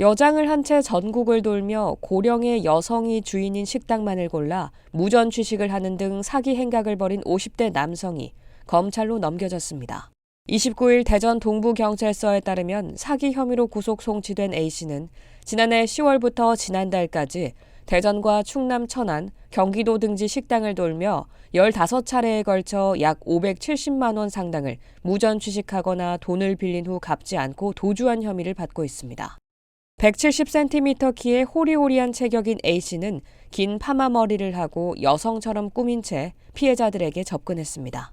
여장을 한 채 전국을 돌며 고령의 여성이 주인인 식당만을 골라 무전 취식을 하는 등 사기 행각을 벌인 50대 남성이 검찰로 넘겨졌습니다. 29일 대전 동부경찰서에 따르면 사기 혐의로 구속 송치된 A씨는 지난해 10월부터 지난달까지 대전과 충남 천안, 경기도 등지 식당을 돌며 15차례에 걸쳐 약 570만 원 상당을 무전 취식하거나 돈을 빌린 후 갚지 않고 도주한 혐의를 받고 있습니다. 170cm 키의 호리호리한 체격인 A씨는 긴 파마 머리를 하고 여성처럼 꾸민 채 피해자들에게 접근했습니다.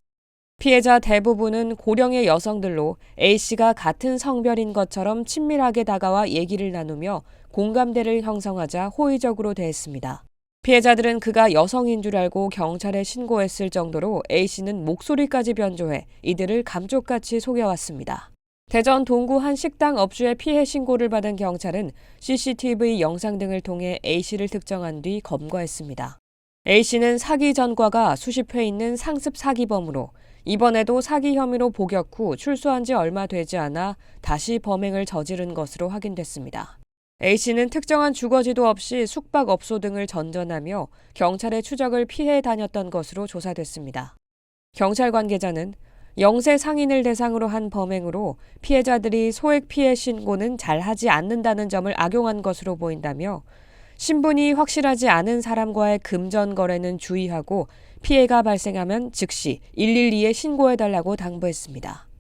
피해자 대부분은 고령의 여성들로 A씨가 같은 성별인 것처럼 친밀하게 다가와 얘기를 나누며 공감대를 형성하자 호의적으로 대했습니다. 피해자들은 그가 여성인 줄 알고 경찰에 신고했을 정도로 A씨는 목소리까지 변조해 이들을 감쪽같이 속여왔습니다. 대전 동구 한 식당 업주의 피해 신고를 받은 경찰은 CCTV 영상 등을 통해 A씨를 특정한 뒤 검거했습니다. A씨는 사기 전과가 수십 회 있는 상습 사기범으로 이번에도 사기 혐의로 복역 후 출소한 지 얼마 되지 않아 다시 범행을 저지른 것으로 확인됐습니다. A씨는 특정한 주거지도 없이 숙박업소 등을 전전하며 경찰의 추적을 피해 다녔던 것으로 조사됐습니다. 경찰 관계자는 영세 상인을 대상으로 한 범행으로 피해자들이 소액 피해 신고는 잘 하지 않는다는 점을 악용한 것으로 보인다며 신분이 확실하지 않은 사람과의 금전 거래는 주의하고 피해가 발생하면 즉시 112에 신고해달라고 당부했습니다.